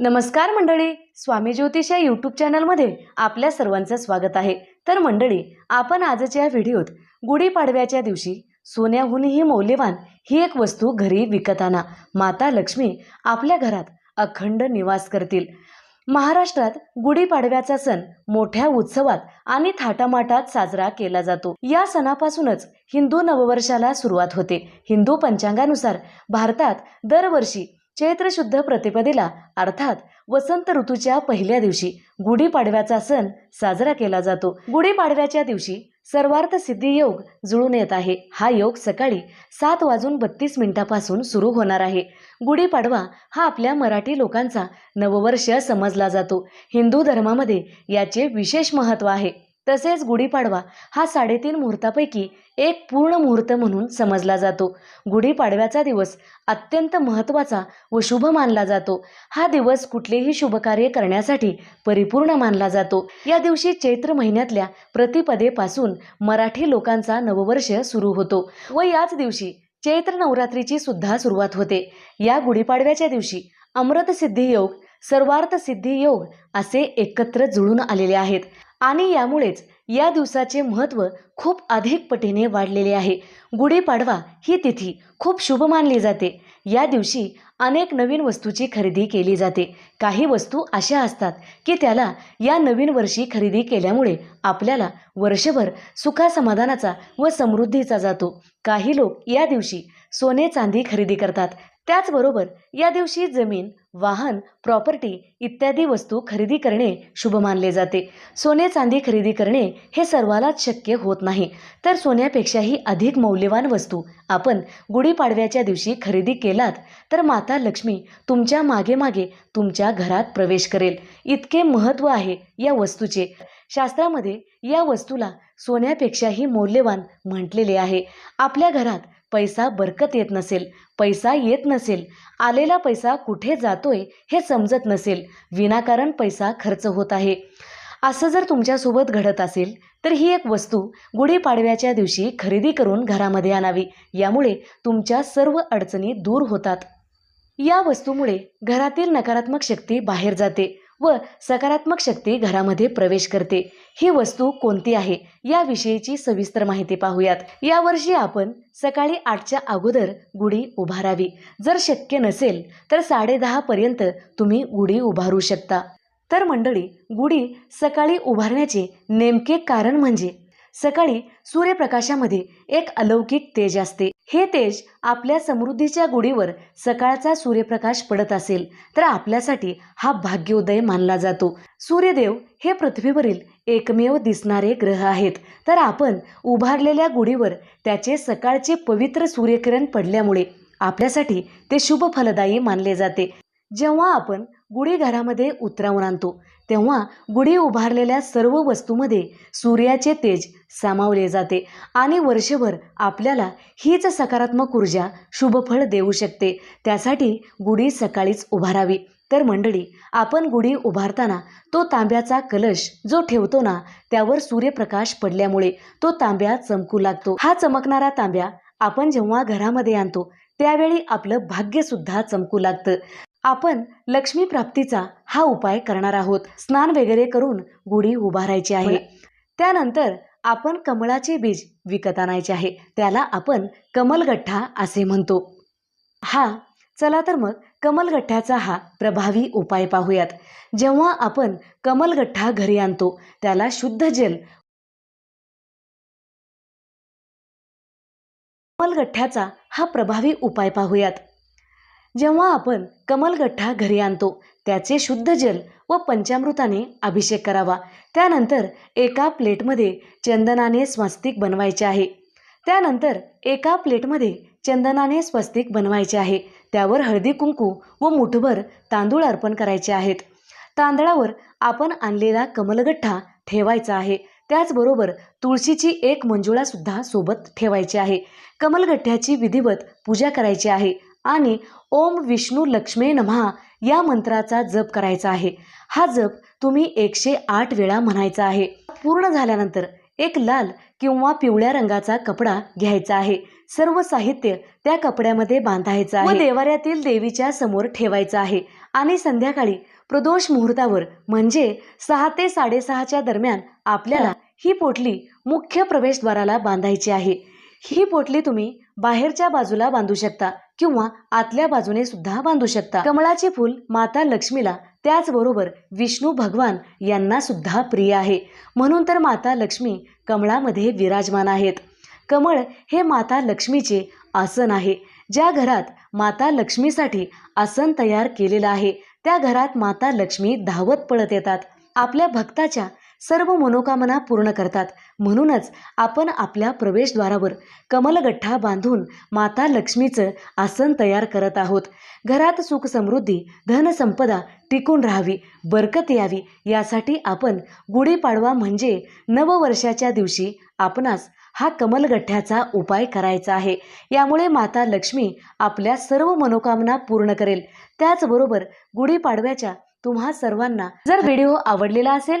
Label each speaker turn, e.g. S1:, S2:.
S1: नमस्कार मंडळी स्वामी ज्योतिष या यूट्यूब चॅनलमध्ये आपल्या सर्वांचं स्वागत आहे. तर मंडळी आपण आजच्या व्हिडिओत गुढीपाडव्याच्या दिवशी सोन्याहूनही मौल्यवान ही एक वस्तू घरी विकत आणा माता लक्ष्मी आपल्या घरात अखंड निवास करतील. महाराष्ट्रात गुढीपाडव्याचा सण मोठ्या उत्सवात आणि थाटामाटात साजरा केला जातो. या सणापासूनच हिंदू नववर्षाला सुरुवात होते. हिंदू पंचांगानुसार भारतात दरवर्षी चैत्र शुद्ध प्रतिपदेला अर्थात वसंत ऋतूच्या पहिल्या दिवशी गुढीपाडव्याचा सण साजरा केला जातो. गुढीपाडव्याच्या दिवशी सर्वार्थ सिद्धी योग जुळून येत आहे. हा योग सकाळी सात वाजून बत्तीस मिनिटापासून सुरू होणार आहे. गुढीपाडवा हा आपल्या मराठी लोकांचा नववर्ष समजला जातो. हिंदू धर्मामध्ये याचे विशेष महत्त्व आहे. तसेच गुढीपाडवा हा साडेतीन मुहूर्तापैकी एक पूर्ण मुहूर्त म्हणून समजला जातो. गुढीपाडव्याचा दिवस अत्यंत महत्त्वाचा व शुभ मानला जातो. हा दिवस कुठलेही शुभकार्य करण्यासाठी परिपूर्ण मानला जातो. या दिवशी चैत्र महिन्यातल्या प्रतिपदेपासून मराठी लोकांचा नववर्ष सुरू होतो व याच दिवशी चैत्र नवरात्रीची सुद्धा सुरुवात होते. या गुढीपाडव्याच्या दिवशी अमृत सिद्धी योग सर्वार्थ सिद्धी योग असे एकत्र जुळून आलेले आहेत. आणि यामुळेच या दिवसाचे महत्त्व खूप अधिक पटीने वाढलेले आहे. गुढीपाडवा ही तिथी खूप शुभ मानली जाते. या दिवशी अनेक नवीन वस्तूची खरेदी केली जाते. काही वस्तू अशा असतात की त्याला या नवीन वर्षी खरेदी केल्यामुळे आपल्याला वर्षभर सुखासमाधानाचा व समृद्धीचा जातो. काही लोक या दिवशी सोने चांदी खरेदी करतात. त्याचबरोबर या दिवशी जमीन वाहन प्रॉपर्टी इत्यादी वस्तू खरेदी करणे शुभ मानले जाते. सोने चांदी खरेदी करणे हे सर्वालाच शक्य होत नाही. तर सोन्यापेक्षाही अधिक मौल्यवान वस्तू आपण गुढीपाडव्याच्या दिवशी खरेदी केलात तर माता लक्ष्मी तुमच्या मागे मागे तुमच्या घरात प्रवेश करेल. इतके महत्त्व आहे या वस्तूचे. शास्त्रामध्ये या वस्तूला सोन्यापेक्षाही मौल्यवान म्हटलेले आहे. आपल्या घरात पैसा बरकत येत नसेल पैसा येत नसेल आलेला पैसा कुठे जातोय हे समजत नसेल विनाकारण पैसा खर्च होत आहे. असं जर तुमच्यासोबत घडत असेल तर ही एक वस्तू गुढीपाडव्याच्या दिवशी खरेदी करून घरामध्ये आणावी यामुळे तुमच्या सर्व अडचणी दूर होतात. या वस्तूमुळे घरातील नकारात्मक शक्ती बाहेर जाते. व सकारात्मक शक्ती घरामध्ये प्रवेश करते. ही वस्तू कोणती आहे? याविषयीची सविस्तर माहिती पाहूयात. यावर्षी आपण सकाळी आठच्या अगोदर गुढी उभारावी. जर शक्य नसेल तर साडेदहापर्यंत तुम्ही गुढी उभारू शकता. तर मंडळी गुढी सकाळी उभारण्याचे नेमके कारण म्हणजे सकाळी सूर्यप्रकाशामध्ये एक अलौकिक तेज असते. हे तेज आपल्या समृद्धीच्या गुढीवर सकाळचा सूर्यप्रकाश पडत असेल तर आपल्यासाठी हा भाग्योदय मानला जातो. सूर्यदेव हे पृथ्वीवरील एकमेव दिसणारे ग्रह आहेत. तर आपण उभारलेल्या गुढीवर त्याचे सकाळचे पवित्र सूर्यकिरण पडल्यामुळे आपल्यासाठी ते शुभ फलदायी मानले जाते. जेव्हा आपण गुढी घरामध्ये उतरावून आणतो. तेव्हा गुढी उभारलेल्या सर्व वस्तूमध्ये सूर्याचे तेज सामावले जाते आणि वर्षभर आपल्याला हीच सकारात्मक ऊर्जा शुभफळ देऊ शकते. त्यासाठी गुढी सकाळीच उभारावी. तर मंडळी आपण गुढी उभारताना तो तांब्याचा कलश जो ठेवतो ना त्यावर सूर्यप्रकाश पडल्यामुळे तो तांब्या चमकू लागतो. हा चमकणारा तांब्या आपण जेव्हा घरामध्ये आणतो त्यावेळी आपलं भाग्यसुद्धा चमकू लागतं. आपण लक्ष्मी प्राप्तीचा हा उपाय करणार आहोत. स्नान वगैरे करून गुढी उभारायची आहे. त्यानंतर आपण कमळाचे बीज विकत आणायचे आहे. त्याला आपण कमलगठ्ठा असे म्हणतो. हा चला तर मग कमलगठ्ठ्याचा हा प्रभावी उपाय पाहूयात. जेव्हा आपण कमलगठ्ठा घरी आणतो त्याला शुद्ध जल कमलगठ्ठ्याचा हा प्रभावी उपाय पाहूयात. जेव्हा आपण कमलगठ्ठा घरी आणतो त्याचे शुद्ध जल व पंचामृताने अभिषेक करावा. त्यानंतर एका प्लेटमध्ये चंदनाने स्वस्तिक बनवायचे आहे. त्यानंतर एका प्लेटमध्ये चंदनाने स्वस्तिक बनवायचे आहे. त्यावर हळदी कुंकू व मुठभर तांदूळ अर्पण करायचे आहेत. तांदळावर आपण आणलेला कमलगठ्ठा ठेवायचा आहे. त्याचबरोबर तुळशीची एक मंजुळासुद्धा सोबत ठेवायची आहे. कमलगठ्ठ्याची विधिवत पूजा करायची आहे. आणि ओम विष्णू लक्ष्मे नमहा या मंत्राचा जप करायचा आहे. हा जप तुम्ही एकशे आठ वेळा म्हणायचा आहे. पूर्ण झाल्यानंतर एक लाल किंवा पिवळ्या रंगाचा कपडा घ्यायचा आहे. सर्व साहित्य त्या कपड्यामध्ये बांधायचं आहे. देवाऱ्यातील देवीच्या समोर ठेवायचं आहे. आणि संध्याकाळी प्रदोष मुहूर्तावर म्हणजे सहा ते साडेसहाच्या दरम्यान आपल्याला ही पोटली मुख्य प्रवेशद्वाराला बांधायची आहे. ही पोटली तुम्ही बाहेरच्या बाजूला बांधू शकता किंवा आतल्या बाजूने सुद्धा बांधू शकता. कमळाचे फूल माता लक्ष्मीला त्याचबरोबर विष्णू भगवान यांना सुद्धा प्रिय आहे. म्हणून तर माता लक्ष्मी कमळामध्ये विराजमान आहेत. कमळ हे माता लक्ष्मीचे आसन आहे. ज्या घरात माता लक्ष्मीसाठी आसन तयार केलेलं आहे त्या घरात माता लक्ष्मी धावत पळत येतात. आपल्या भक्ताच्या सर्व मनोकामना पूर्ण करतात. म्हणूनच आपण आपल्या प्रवेशद्वारावर कमलगठ्ठा बांधून माता लक्ष्मीचं आसन तयार करत आहोत. घरात सुख समृद्धी धनसंपदा टिकून राहावी बरकत यावी यासाठी आपण गुढीपाडवा म्हणजे नववर्षाच्या दिवशी आपणास हा कमलगठ्ठ्याचा उपाय करायचा आहे. यामुळे माता लक्ष्मी आपल्या सर्व मनोकामना पूर्ण करेल. त्याचबरोबर गुढीपाडव्याच्या तुम्हा सर्वांना जर व्हिडिओ आवडलेला असेल